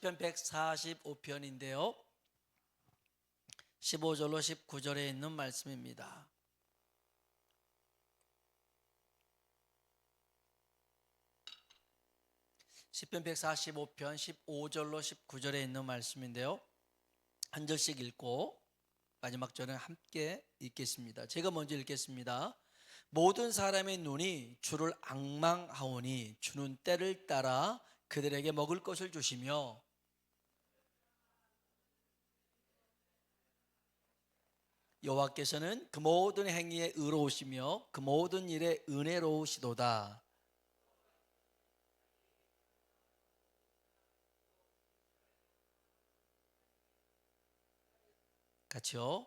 편 145편인데요. 15절로 19절에 있는 말씀입니다. 시편 145편 15절로 19절에 있는 말씀인데요. 한 절씩 읽고 마지막 절은 함께 읽겠습니다. 제가 먼저 읽겠습니다. 모든 사람의 눈이 주를 악망하오니 주는 때를 따라 그들에게 먹을 것을 주시며 여호와께서는 그 모든 행위에 의로우시며 그 모든 일에 은혜로우시도다. 같이요.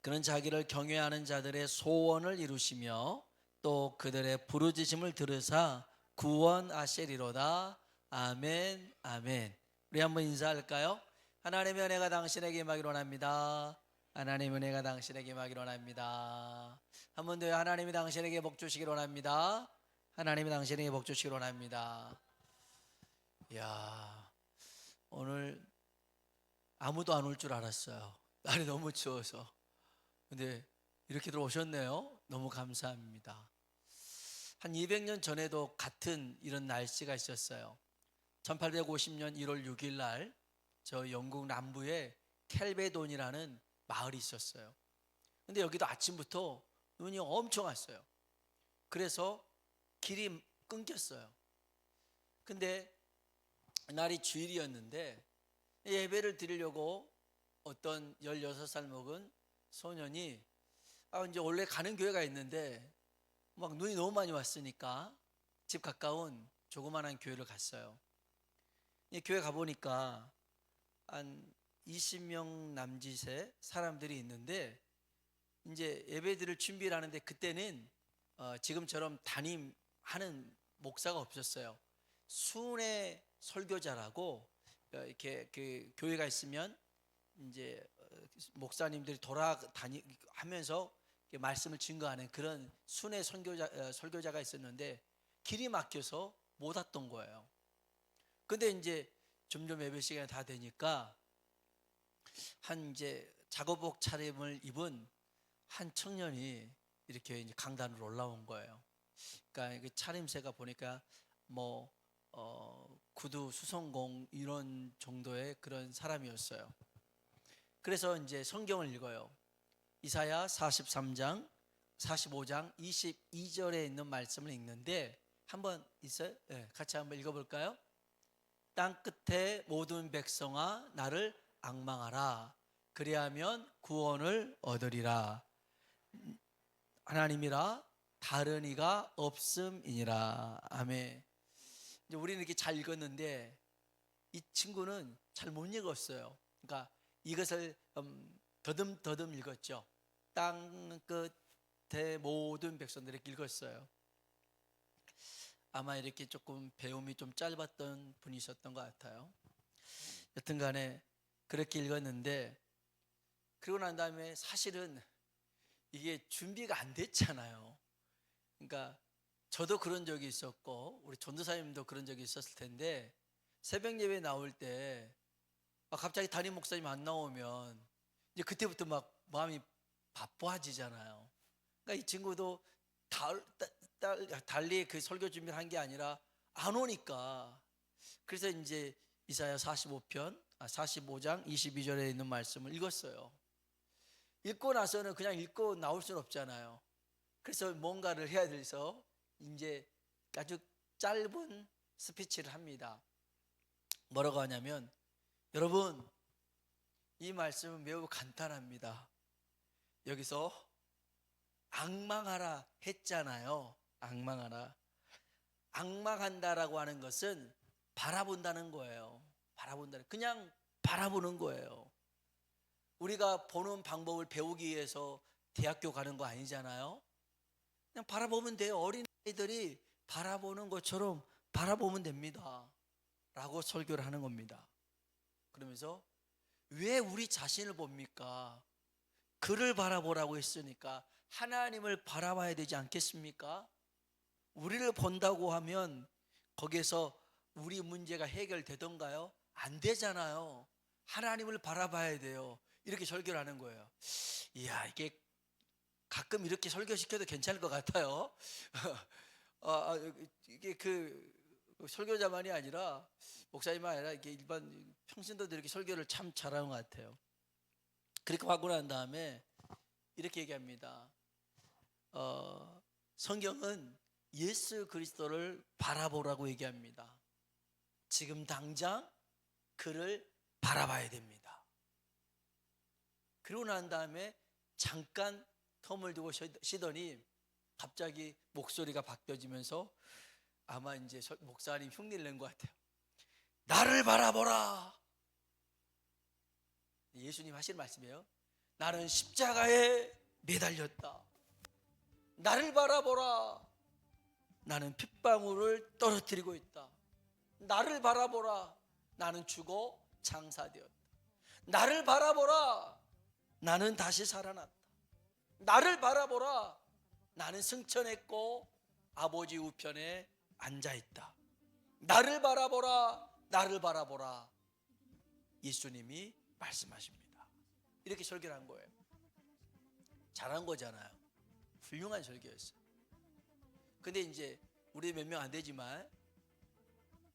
그는 자기를 경외하는 자들의 소원을 이루시며 또 그들의 부르짖음을 들으사 구원하시리로다. 아멘, 아멘. 우리 한번 인사할까요? 하나님의 은혜가 당신에게 임하기를 원합니다. 하나님의 은혜가 당신에게 임하기를 원합니다. 한 번 더요. 하나님이 당신에게 복 주시기를 원합니다. 하나님이 당신에게 복 주시기를 원합니다. 이야, 오늘 아무도 안 올 줄 알았어요. 날이 너무 추워서. 근데 이렇게들 오셨네요. 너무 감사합니다. 한 200년 전에도 같은 이런 날씨가 있었어요. 1850년 1월 6일 날 저 영국 남부에 켈베돈이라는 마을이 있었어요. 근데 여기도 아침부터 눈이 엄청 왔어요. 그래서 길이 끊겼어요. 근데 날이 주일이었는데 예배를 드리려고 어떤 16살 먹은 소년이 아 이제 원래 가는 교회가 있는데 막 눈이 너무 많이 왔으니까 집 가까운 조그만한 교회를 갔어요. 이 교회 가 보니까 한 20명 남짓의 사람들이 있는데 이제 예배드릴 준비를 하는데 그때는 어, 지금처럼 담임하는 목사가 없었어요. 순회 설교자라고 어, 이렇게 그 교회가 있으면 이제 어, 목사님들이 돌아다니 하면서 말씀을 증거하는 그런 순회 선교자 어, 설교자가 있었는데 길이 막혀서 못 왔던 거예요. 근데 이제 점점 예배 시간이 다 되니까 한 이제 작업복 차림을 입은 한 청년이 이렇게 이제 강단으로 올라온 거예요. 그러니까 그 차림새가 보니까 뭐 어, 구두 수성공 이런 정도의 그런 사람이었어요. 그래서 이제 성경을 읽어요. 이사야 43장, 45장 22절에 있는 말씀을 읽는데 한번 있어요? 네, 같이 한번 읽어볼까요? 땅 끝에 모든 백성아 나를 악망하라. 그리하면 구원을 얻으리라. 하나님이라 다른 이가 없음이니라. 아멘. 이제 우리는 이렇게 잘 읽었는데 이 친구는 잘 못 읽었어요. 그러니까 이것을 음, 더듬더듬 읽었죠. 땅 끝에 모든 백성들이 읽었어요. 아마 이렇게 조금 배움이 좀 짧았던 분이셨던 것 같아요. 여튼간에 그렇게 읽었는데 그러고 난 다음에 사실은 이게 준비가 안 됐잖아요. 그러니까 저도 그런 적이 있었고 우리 전도사님도 그런 적이 있었을 텐데 새벽 예배 나올 때 갑자기 담임 목사님 안 나오면 이제 그때부터 막 마음이 바빠지잖아요. 그러니까 이 친구도 달, 달, 달리 그 설교 준비를 한 게 아니라 안 오니까 그래서 이제 이사야 45편, 아, 45장 22절에 있는 말씀을 읽었어요. 읽고 나서는 그냥 읽고 나올 수는 없잖아요. 그래서 뭔가를 해야 돼서 이제 아주 짧은 스피치를 합니다. 뭐라고 하냐면 여러분 이 말씀은 매우 간단합니다. 여기서 악망하라 했잖아요. 악망하라. 악망한다라고 하는 것은 바라본다는 거예요. 바라본다. 그냥 바라보는 거예요. 우리가 보는 방법을 배우기 위해서 대학교 가는 거 아니잖아요. 그냥 바라보면 돼요. 어린 아이들이 바라보는 것처럼 바라보면 됩니다. 라고 설교를 하는 겁니다. 그러면서 왜 우리 자신을 봅니까? 그를 바라보라고 했으니까 하나님을 바라봐야 되지 않겠습니까? 우리를 본다고 하면 거기에서 우리 문제가 해결되던가요? 안 되잖아요. 하나님을 바라봐야 돼요. 이렇게 설교를 하는 거예요. 이야, 이게 가끔 이렇게 설교시켜도 괜찮을 것 같아요. 아, 아, 이게 그 설교자만이 아니라 목사님만 아니라 이게 일반 평신도들 이렇게 설교를 참 잘하는 것 같아요. 그렇게 하고 난 다음에 이렇게 얘기합니다. 어, 성경은 예수 그리스도를 바라보라고 얘기합니다. 지금 당장 그를 바라봐야 됩니다. 그러고 난 다음에 잠깐 텀을 두고 쉬- 쉬더니 갑자기 목소리가 바뀌어지면서 아마 이제 서- 목사님 흉내를 낸 것 같아요. 나를 바라보라. 예수님 하시는 말씀이에요. 나는 십자가에 매달렸다. 나를 바라보라. 나는 핏방울을 떨어뜨리고 있다. 나를 바라보라. 나는 죽어 장사되었다. 나를 바라보라. 나는 다시 살아났다. 나를 바라보라. 나는 승천했고 아버지 우편에 앉아 있다. 나를 바라보라. 나를 바라보라. 예수님이 말씀하십니다. 이렇게 설교를 한 거예요. 잘한 거잖아요. 훌륭한 설교였어요. 근데 이제 우리 몇 명 안 되지만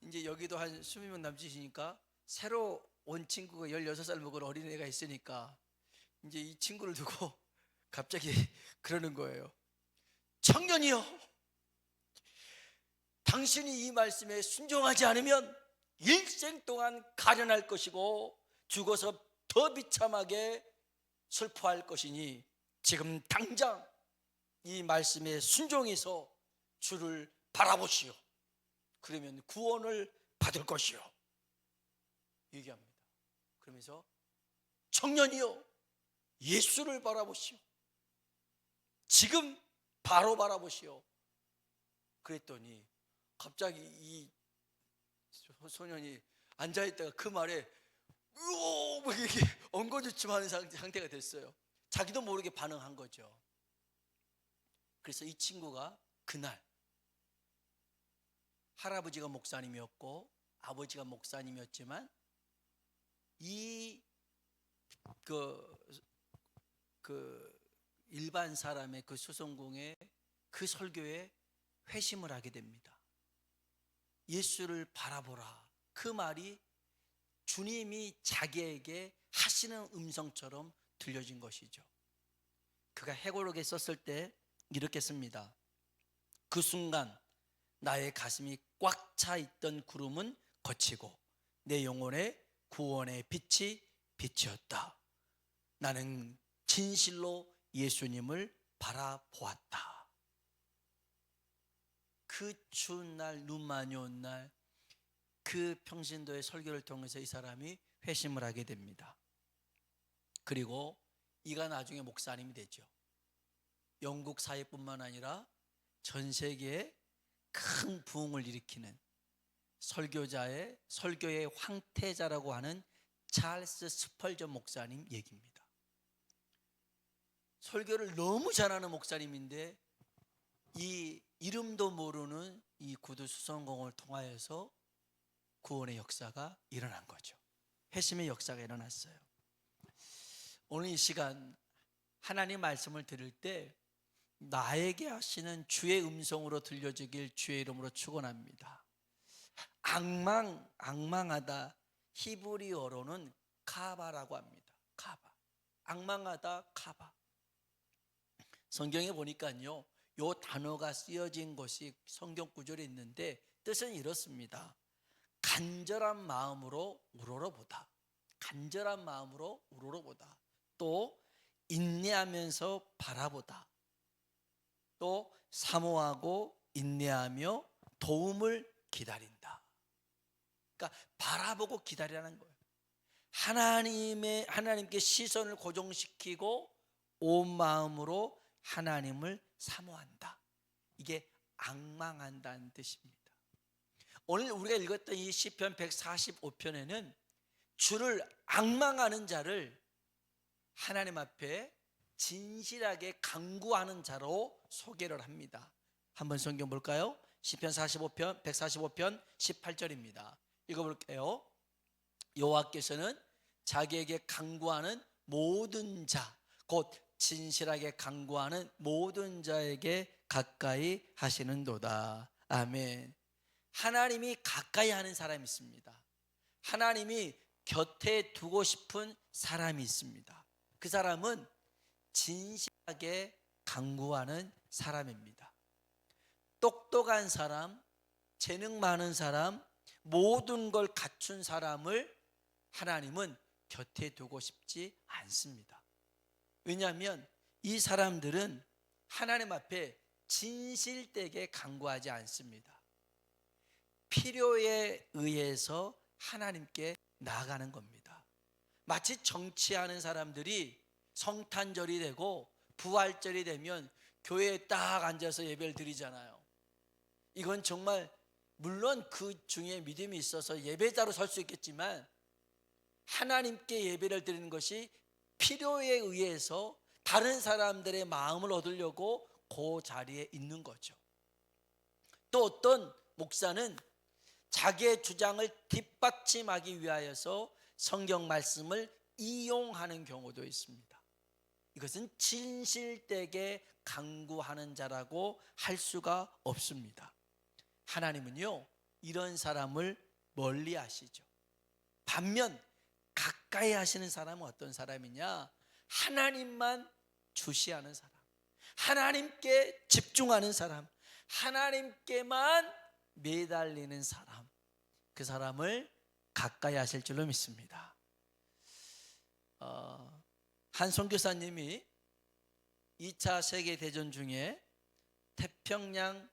이제 여기도 한 20명 남짓이니까 새로 온 친구가 16살 먹은 어린애가 있으니까 이제 이 친구를 두고 갑자기 그러는 거예요. 청년이여, 당신이 이 말씀에 순종하지 않으면 일생 동안 가련할 것이고 죽어서 더 비참하게 슬퍼할 것이니 지금 당장 이 말씀에 순종해서 주를 바라보시오. 그러면 구원을 받을 것이요. 얘기합니다. 그러면서 청년이여 예수를 바라보시오. 지금 바로 바라보시오. 그랬더니 갑자기 이 소- 소년이 앉아 있다가 그 말에 이렇게 엉거주춤하는 상- 상태가 됐어요. 자기도 모르게 반응한 거죠. 그래서 이 친구가 그날 할아버지가 목사님이었고 아버지가 목사님이었지만 이 그, 그 일반 사람의 그 수성공의 그 설교에 회심을 하게 됩니다. 예수를 바라보라. 그 말이 주님이 자기에게 하시는 음성처럼 들려진 것이죠. 그가 해고록에 썼을 때 이렇게 씁니다. 그 순간 나의 가슴이 꽉 차 있던 구름은 거치고 내 영혼의 구원의 빛이 빛이었다. 나는 진실로 예수님을 바라보았다. 그 추운 날, 눈 많이 온 날, 그 평신도의 설교를 통해서 이 사람이 회심을 하게 됩니다. 그리고 이가 나중에 목사님이 되죠. 영국 사회뿐만 아니라 전 세계에 큰 부흥을 일으키는 설교자의 설교의 황태자라고 하는 찰스 스펄전 목사님 얘기입니다. 설교를 너무 잘하는 목사님인데 이 이름도 모르는 이 구두 수성공을 통하여서 구원의 역사가 일어난 거죠. 회심의 역사가 일어났어요. 오늘 이 시간 하나님 말씀을 들을 때 나에게 하시는 주의 음성으로 들려지길 주의 이름으로 축원합니다. 악망 악망하다 히브리어로는 카바라고 합니다. 카바. 악망하다 카바. 성경에 보니까요. 요 단어가 쓰여진 것이 성경 구절에 있는데 뜻은 이렇습니다. 간절한 마음으로 우러러보다. 간절한 마음으로 우러러보다. 또 인내하면서 바라보다. 또 사모하고 인내하며 도움을 기다린다. 그러니까 바라보고 기다리라는 거예요. 하나님의 하나님께 시선을 고정시키고 온 마음으로 하나님을 사모한다. 이게 악망한다는 뜻입니다. 오늘 우리가 읽었던 이 시편 145편에는 주를 악망하는 자를 하나님 앞에 진실하게 강구하는 자로 소개를 합니다. 한번 성경 볼까요? 시편 45편 145편 18절입니다. 읽어 볼게요. 여호와께서는 자기에게 간구하는 모든 자, 곧 진실하게 간구하는 모든 자에게 가까이 하시는도다. 아멘. 하나님이 가까이 하는 사람이 있습니다. 하나님이 곁에 두고 싶은 사람이 있습니다. 그 사람은 진실하게 간구하는 사람입니다. 똑똑한 사람, 재능 많은 사람, 모든 걸 갖춘 사람을 하나님은 곁에 두고 싶지 않습니다. 왜냐하면 이 사람들은 하나님 앞에 진실되게 간구하지 않습니다. 필요에 의해서 하나님께 나아가는 겁니다. 마치 정치하는 사람들이 성탄절이 되고 부활절이 되면 교회에 딱 앉아서 예배를 드리잖아요. 이건 정말 물론 그 중에 믿음이 있어서 예배자로 설 수 있겠지만 하나님께 예배를 드리는 것이 필요에 의해서 다른 사람들의 마음을 얻으려고 그 자리에 있는 거죠. 또 어떤 목사는 자기의 주장을 뒷받침하기 위하여서 성경 말씀을 이용하는 경우도 있습니다. 이것은 진실되게 강구하는 자라고 할 수가 없습니다. 하나님은요, 이런 사람을 멀리 하시죠. 반면 가까이 하시는 사람은 어떤 사람이냐? 하나님만 주시하는 사람. 하나님께 집중하는 사람. 하나님께만 매달리는 사람. 그 사람을 가까이 하실 줄로 믿습니다. 어, 한 선교사님이 2차 세계 대전 중에 태평양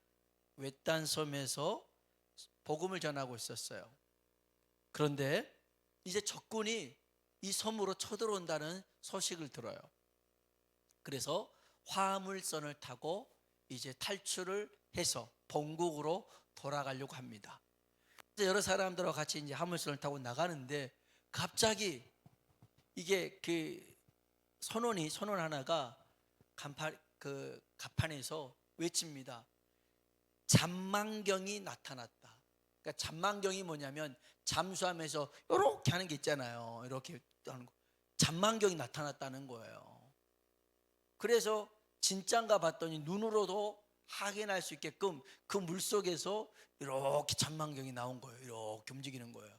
외딴 섬에서 복음을 전하고 있었어요. 그런데 이제 적군이 이 섬으로 쳐들어온다는 소식을 들어요. 그래서 화물선을 타고 이제 탈출을 해서 본국으로 돌아가려고 합니다. 여러 사람들과 같이 이제 화물선을 타고 나가는데 갑자기 이게 그 선원이 선원 하나가 간판 그 가판에서 외칩니다. 잠망경이 나타났다. 그러니까 잠망경이 뭐냐면 잠수하면서 이렇게 하는 게 있잖아요. 이렇게 하는 거. 잠망경이 나타났다는 거예요. 그래서 진짠가 봤더니 눈으로도 확인할 수 있게끔 그 물 속에서 이렇게 잠망경이 나온 거예요. 이렇게 움직이는 거예요.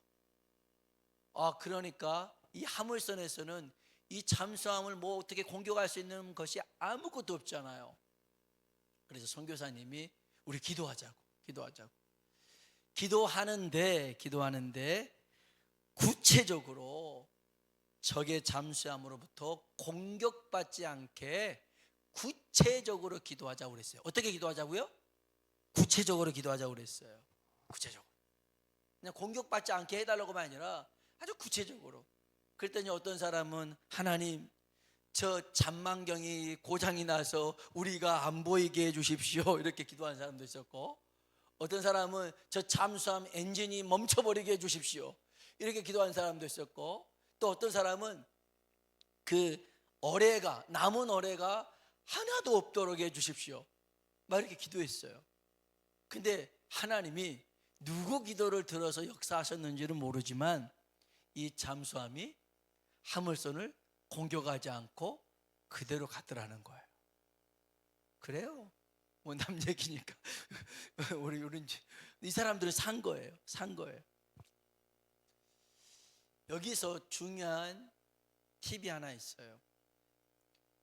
아, 그러니까 이 하물선에서는 이 잠수함을 뭐 어떻게 공격할 수 있는 것이 아무것도 없잖아요. 그래서 선교사님이 우리 기도하자고, 기도하자고. 기도하는데, 기도하는데 구체적으로 적의 잠수함으로부터 공격받지 않게 구체적으로 기도하자고 그랬어요. 어떻게 기도하자고요? 구체적으로 기도하자고 그랬어요. 구체적으로. 그냥 공격받지 않게 해달라고만 아니라 아주 구체적으로. 그랬더니 어떤 사람은 하나님 저 잠망경이 고장이 나서 우리가 안 보이게 해주십시오. 이렇게 기도하는 사람도 있었고 어떤 사람은 저 잠수함 엔진이 멈춰버리게 해주십시오. 이렇게 기도하는 사람도 있었고 또 어떤 사람은 그 어뢰가 남은 어뢰가 하나도 없도록 해주십시오. 막 이렇게 기도했어요. 근데 하나님이 누구 기도를 들어서 역사하셨는지는 모르지만 이 잠수함이 하물선을 공격하지 않고 그대로 갔더라는 거예요. 그래요? 뭐 남 얘기니까 우리 우리 이 사람들은 산 거예요. 산 거예요. 여기서 중요한 팁이 하나 있어요.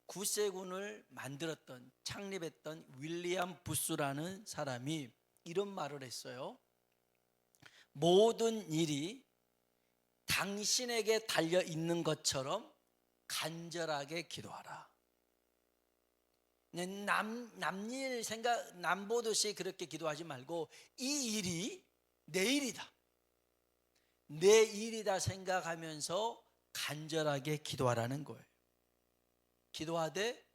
구세군을 만들었던 창립했던 윌리엄 부스라는 사람이 이런 말을 했어요. 모든 일이 당신에게 달려 있는 것처럼 간절하게 기도하라. 남 남일 생각 남 보듯이 그렇게 기도하지 말고 이 일이 내 일이다. 내 일이다 생각하면서 간절하게 기도하라는 거예요. 기도하되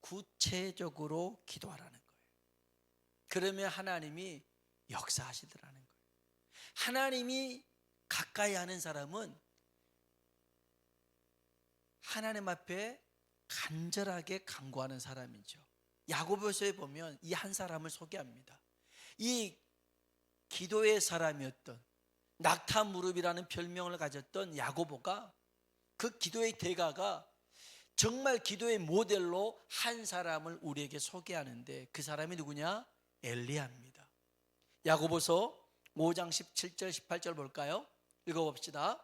구체적으로 기도하라는 거예요. 그러면 하나님이 역사하시더라는 거예요. 하나님이 가까이 하는 사람은 하나님 앞에 간절하게 간구하는 사람이죠. 야고보서에 보면 이 한 사람을 소개합니다. 이 기도의 사람이었던 낙타 무릎이라는 별명을 가졌던 야고보가 그 기도의 대가가 정말 기도의 모델로 한 사람을 우리에게 소개하는데 그 사람이 누구냐? 엘리야입니다. 야고보서 5장 17절 18절 볼까요? 읽어 봅시다.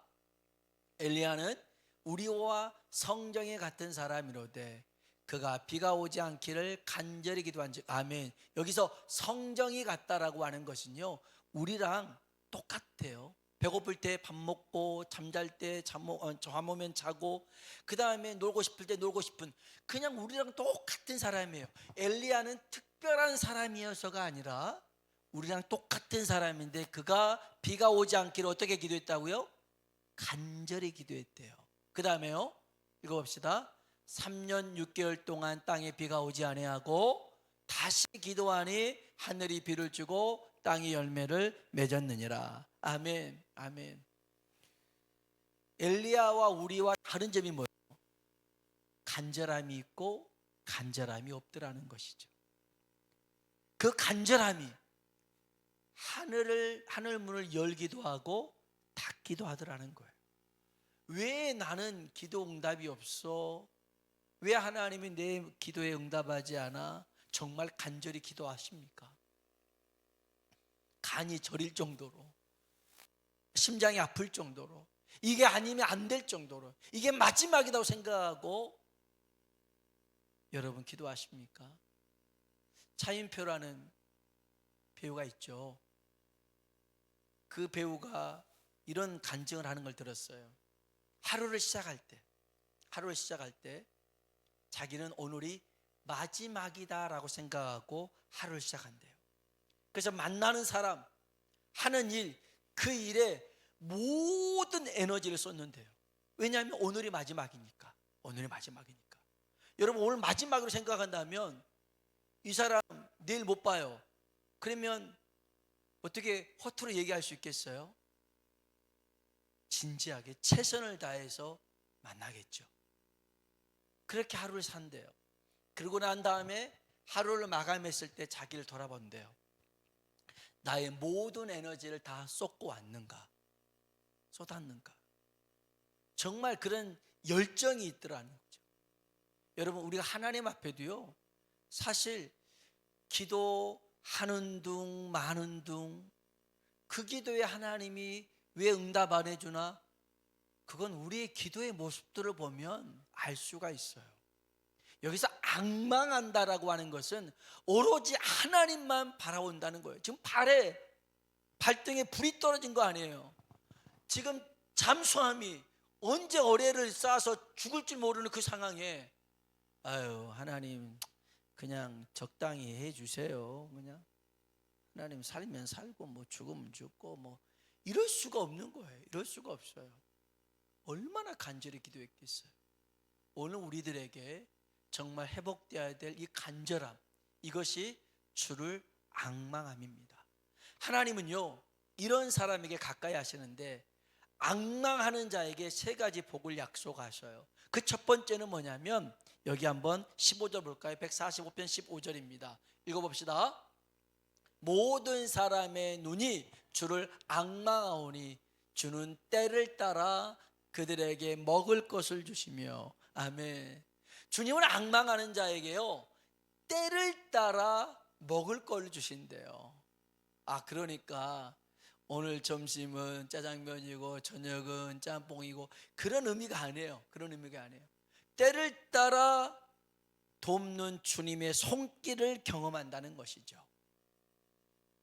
엘리야는 우리와 성정에 같은 사람이로되 그가 비가 오지 않기를 간절히 기도한즉 아멘. 여기서 성정이 같다라고 하는 것은요. 우리랑 똑같아요. 배고플 때 밥 먹고 잠잘 때 잠, 어, 잠 오면 자고 그 다음에 놀고 싶을 때 놀고 싶은 그냥 우리랑 똑같은 사람이에요. 엘리야는 특별한 사람이어서가 아니라 우리랑 똑같은 사람인데 그가 비가 오지 않기를 어떻게 기도했다고요? 간절히 기도했대요. 그 다음에요. 읽어봅시다. 3년 6개월 동안 땅에 비가 오지 아니하고 다시 기도하니 하늘이 비를 주고 땅이 열매를 맺었느니라. 아멘. 아멘. 엘리야와 우리와 다른 점이 뭐예요? 간절함이 있고 간절함이 없더라는 것이죠. 그 간절함이 하늘을 하늘 문을 열기도 하고 닫기도 하더라는 거예요. 왜 나는 기도 응답이 없어? 왜 하나님이 내 기도에 응답하지 않아? 정말 간절히 기도하십니까? 간이 저릴 정도로 심장이 아플 정도로 이게 아니면 안 될 정도로 이게 마지막이라고 생각하고 여러분 기도하십니까? 차인표라는 배우가 있죠. 그 배우가 이런 간증을 하는 걸 들었어요. 하루를 시작할 때, 하루를 시작할 때 자기는 오늘이 마지막이다라고 생각하고 하루를 시작한대요. 그래서 만나는 사람, 하는 일, 그 일에 모든 에너지를 쏟는데요. 왜냐하면 오늘이 마지막이니까. 오늘이 마지막이니까. 여러분 오늘 마지막으로 생각한다면 이 사람 내일 못 봐요. 그러면 어떻게 허투루 얘기할 수 있겠어요? 진지하게 최선을 다해서 만나겠죠. 그렇게 하루를 산대요. 그러고 난 다음에 하루를 마감했을 때 자기를 돌아본대요. 나의 모든 에너지를 다 쏟고 왔는가? 쏟았는가? 정말 그런 열정이 있더라는 거죠. 여러분, 우리가 하나님 앞에도요, 사실 기도하는 둥, 마는 둥, 그 기도에 하나님이 왜 응답 안 해주나? 그건 우리의 기도의 모습들을 보면 알 수가 있어요. 여기서 악망한다라고 하는 것은 오로지 하나님만 바라온다는 거예요. 지금 발에 발등에 불이 떨어진 거 아니에요. 지금 잠수함이 언제 어뢰를 쏴서 죽을 줄 모르는 그 상황에 아유 하나님 그냥 적당히 해 주세요. 그냥 하나님 살면 살고 뭐 죽으면 죽고 뭐 이럴 수가 없는 거예요. 이럴 수가 없어요. 얼마나 간절히 기도했겠어요. 오늘 우리들에게 정말 회복되어야 될 이 간절함 이것이 주를 악망함입니다. 하나님은요 이런 사람에게 가까이 하시는데 악망하는 자에게 세 가지 복을 약속하셔요. 그 첫 번째는 뭐냐면 여기 한번 15절 볼까요? 145편 15절입니다. 읽어봅시다. 모든 사람의 눈이 주를 악망하오니 주는 때를 따라 그들에게 먹을 것을 주시며 아멘. 주님은 악망하는 자에게요 때를 따라 먹을 걸 주신대요. 아 그러니까 오늘 점심은 짜장면이고 저녁은 짬뽕이고 그런 의미가 아니에요. 그런 의미가 아니에요. 때를 따라 돕는 주님의 손길을 경험한다는 것이죠.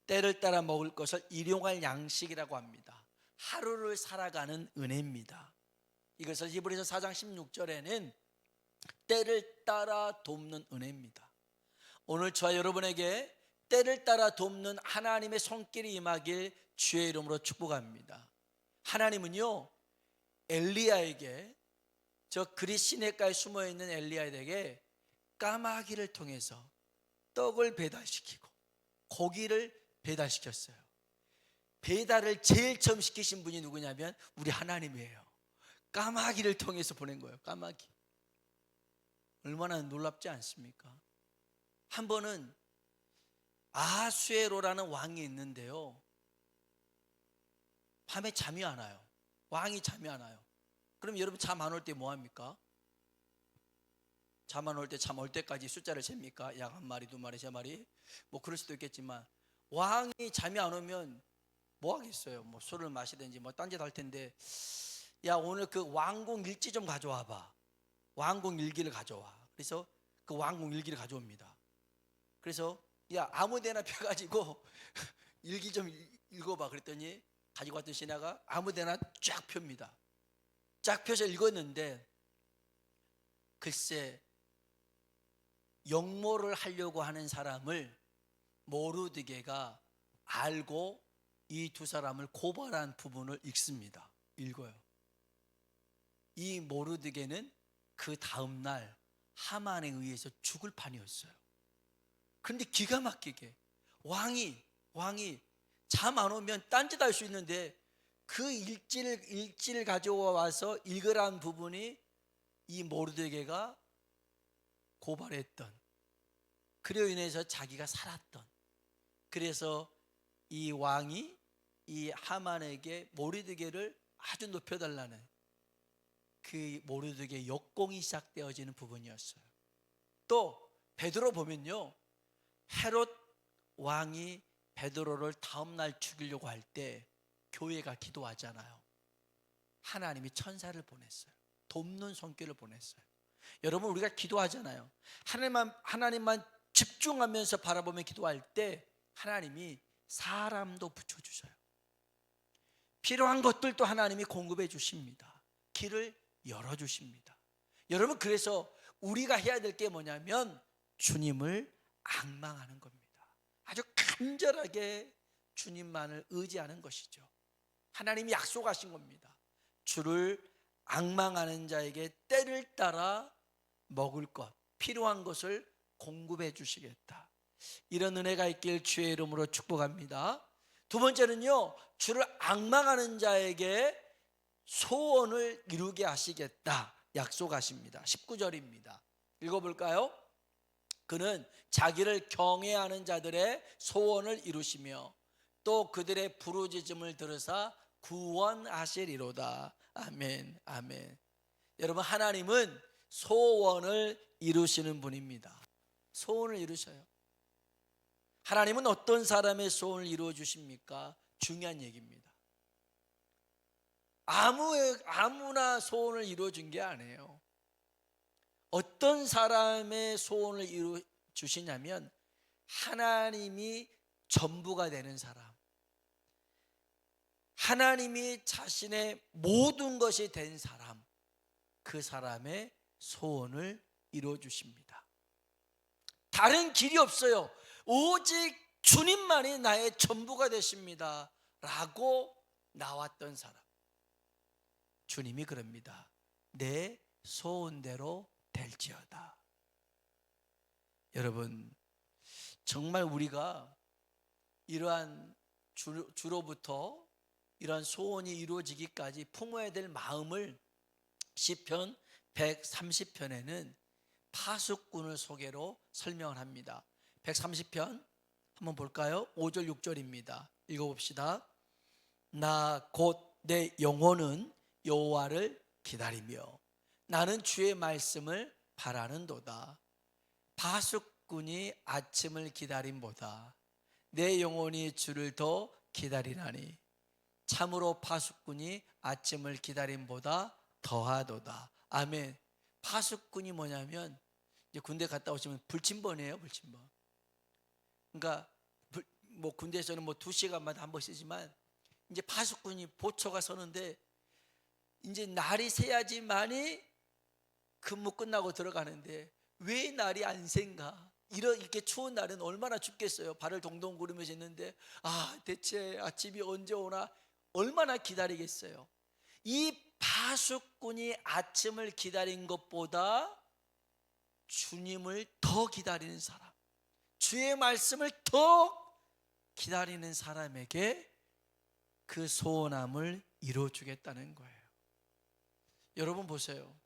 때를 따라 먹을 것을 일용할 양식이라고 합니다. 하루를 살아가는 은혜입니다. 이것을 히브리서 4장 16절에는 때를 따라 돕는 은혜입니다. 오늘 저와 여러분에게 때를 따라 돕는 하나님의 손길이 임하길 주의 이름으로 축복합니다. 하나님은요 엘리야에게 저 그리 시내가에 숨어 있는 엘리야에게 까마귀를 통해서 떡을 배달시키고 고기를 배달시켰어요. 배달을 제일 처음 시키신 분이 누구냐면 우리 하나님이에요. 까마귀를 통해서 보낸 거예요. 까마귀. 얼마나 놀랍지 않습니까? 한 번은 아수에로라는 왕이 있는데요. 밤에 잠이 안 와요. 왕이 잠이 안 와요. 그럼 여러분 잠 안 올 때 뭐 합니까? 잠 안 올 때 잠 올 때까지 숫자를 셉니까? 약 한 마리, 두 마리, 세 마리? 뭐 그럴 수도 있겠지만 왕이 잠이 안 오면 뭐 하겠어요? 뭐 술을 마시든지 뭐 딴짓 할 텐데 야 오늘 그 왕궁 일지 좀 가져와 봐. 왕궁 일기를 가져와. 그래서 그 왕궁 일기를 가져옵니다. 그래서 야 아무데나 펴가지고 일기 좀 읽- 읽어봐 그랬더니 가지고 왔던 신하가 아무데나 쫙 펴입니다. 쫙 펴서 읽었는데 글쎄 역모를 하려고 하는 사람을 모르드게가 알고 이 두 사람을 고발한 부분을 읽습니다. 읽어요. 이 모르드게는 그 다음 날 하만에 의해서 죽을 판이었어요. 그런데 기가 막히게 왕이 왕이 잠 안 오면 딴짓 할 수 있는데 그 일지를 일지를 가져와서 읽으란 부분이 이 모르드게가 고발했던 그로 인해서 자기가 살았던 그래서 이 왕이 이 하만에게 모르드게를 아주 높여달라는 그 모르드게 역공이 시작되어지는 부분이었어요. 또 베드로 보면요. 헤롯 왕이 베드로를 다음 날 죽이려고 할 때 교회가 기도하잖아요. 하나님이 천사를 보냈어요. 돕는 손길을 보냈어요. 여러분 우리가 기도하잖아요. 하나님만 하나님만 집중하면서 바라보며 기도할 때 하나님이 사람도 붙여 주셔요. 필요한 것들도 하나님이 공급해 주십니다. 길을 열어 주십니다. 여러분 그래서 우리가 해야 될 게 뭐냐면 주님을 악망하는 겁니다. 아주 간절하게 주님만을 의지하는 것이죠. 하나님이 약속하신 겁니다. 주를 악망하는 자에게 때를 따라 먹을 것, 필요한 것을 공급해 주시겠다. 이런 은혜가 있길 주의 이름으로 축복합니다. 두 번째는요, 주를 악망하는 자에게 소원을 이루게 하시겠다. 약속하십니다. 19절입니다. 읽어볼까요? 그는 자기를 경외하는 자들의 소원을 이루시며 또 그들의 부르짖음을 들으사 구원하시리로다. 아멘, 아멘. 여러분 하나님은 소원을 이루시는 분입니다. 소원을 이루셔요. 하나님은 어떤 사람의 소원을 이루어 주십니까? 중요한 얘기입니다. 아무 아무나 소원을 이루어 준 게 아니에요. 어떤 사람의 소원을 이루 주시냐면 하나님이 전부가 되는 사람. 하나님이 자신의 모든 것이 된 사람. 그 사람의 소원을 이루어 주십니다. 다른 길이 없어요. 오직 주님만이 나의 전부가 되십니다. 라고 나왔던 사람. 주님이 그럽니다. 내 소원대로 될지어다. 여러분, 정말 우리가 이러한 주, 주로부터 이러한 소원이 이루어지기까지 품어야 될 마음을 시편 130편에는 파수꾼을 소개로 설명을 합니다. 130편 한번 볼까요? 5절 6절입니다. 읽어 봅시다. 나 곧 내 영혼은 여호와를 기다리며 나는 주의 말씀을 바라는도다. 파수꾼이 아침을 기다림보다 내 영혼이 주를 더 기다리나니 참으로 파수꾼이 아침을 기다림보다 더하도다. 아멘. 파수꾼이 뭐냐면 이제 군대 갔다 오시면 불침번이에요, 불침번. 그러니까 불- 뭐 군대에서는 뭐 두 시간마다 한 번 쓰지만 이제 파수꾼이 보초가 서는데 이제 날이 새야지만이 근무 끝나고 들어가는데 왜 날이 안 샌가? 이렇게 추운 날은 얼마나 춥겠어요. 발을 동동 구르면서 있는데 아 대체 아침이 언제 오나 얼마나 기다리겠어요. 이 파수꾼이 아침을 기다린 것보다 주님을 더 기다리는 사람, 주의 말씀을 더 기다리는 사람에게 그 소원함을 이루어주겠다는 거예요. 여러분 보세요.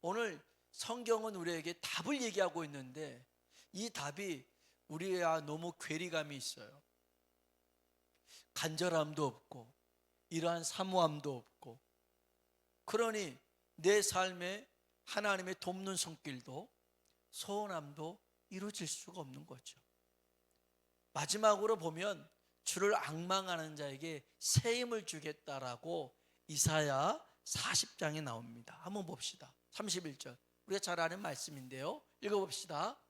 오늘 성경은 우리에게 답을 얘기하고 있는데 이 답이 우리와 너무 괴리감이 있어요. 간절함도 없고 이러한 사모함도 없고 그러니 내 삶에 하나님의 돕는 손길도 소원함도 이루어질 수가 없는 거죠. 마지막으로 보면 주를 악망하는 자에게 새 힘을 주겠다라고 이사야 40장에 나옵니다. 한번 봅시다. 31절. 우리가 잘 아는 말씀인데요. 읽어 봅시다.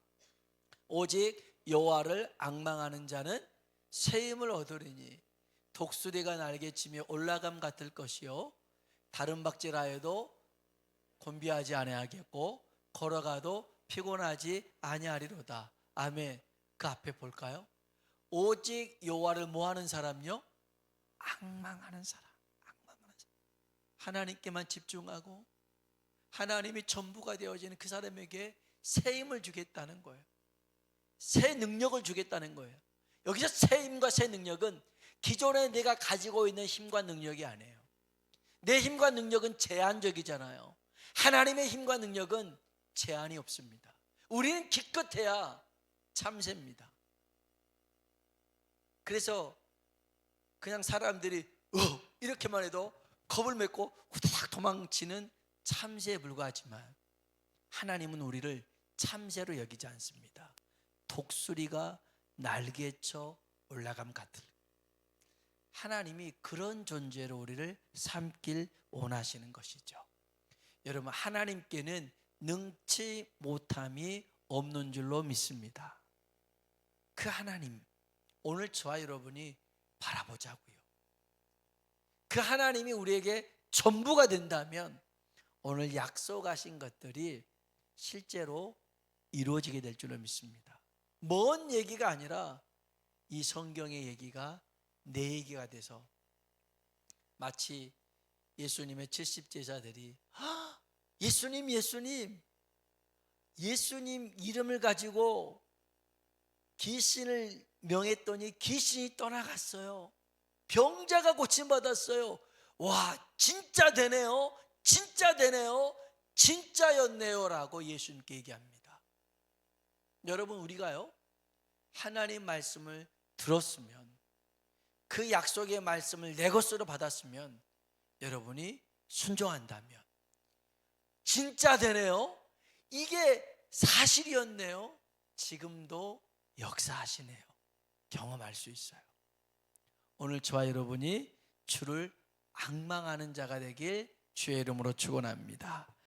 오직 여호와를 악망하는 자는 새 힘을 얻으리니 독수리가 날개 치며 올라감 같을 것이요 다른 박질하여도 곤비하지 아니하겠고 걸어가도 피곤하지 아니하리로다. 아멘. 그 앞에 볼까요? 오직 여호와를 뭐하는 사람요? 악망하는 사람. 악망하는 사람. 하나님께만 집중하고 하나님이 전부가 되어지는 그 사람에게 새 힘을 주겠다는 거예요. 새 능력을 주겠다는 거예요. 여기서 새 힘과 새 능력은 기존에 내가 가지고 있는 힘과 능력이 아니에요. 내 힘과 능력은 제한적이잖아요. 하나님의 힘과 능력은 제한이 없습니다. 우리는 기껏해야 참새입니다. 그래서 그냥 사람들이 어, 이렇게만 해도 겁을 맺고 후다닥 도망치는 참새에 불과하지만 하나님은 우리를 참새로 여기지 않습니다. 독수리가 날개쳐 올라감 같을 하나님이 그런 존재로 우리를 삼길 원하시는 것이죠. 여러분 하나님께는 능치 못함이 없는 줄로 믿습니다. 그 하나님 오늘 저와 여러분이 바라보자고요. 그 하나님이 우리에게 전부가 된다면 오늘 약속하신 것들이 실제로 이루어지게 될 줄로 믿습니다. 먼 얘기가 아니라 이 성경의 얘기가 내 얘기가 돼서 마치 예수님의 70제자들이 예수님 예수님 예수님 이름을 가지고 귀신을 명했더니 귀신이 떠나갔어요. 병자가 고침받았어요. 와, 진짜 되네요. 진짜 되네요. 진짜였네요 라고 예수님께 얘기합니다. 여러분 우리가요. 하나님 말씀을 들었으면 그 약속의 말씀을 내 것으로 받았으면 여러분이 순종한다면 진짜 되네요. 이게 사실이었네요. 지금도 역사하시네요. 경험할 수 있어요. 오늘 저와 여러분이 주를 악망하는 자가 되길 주의 이름으로 축원합니다.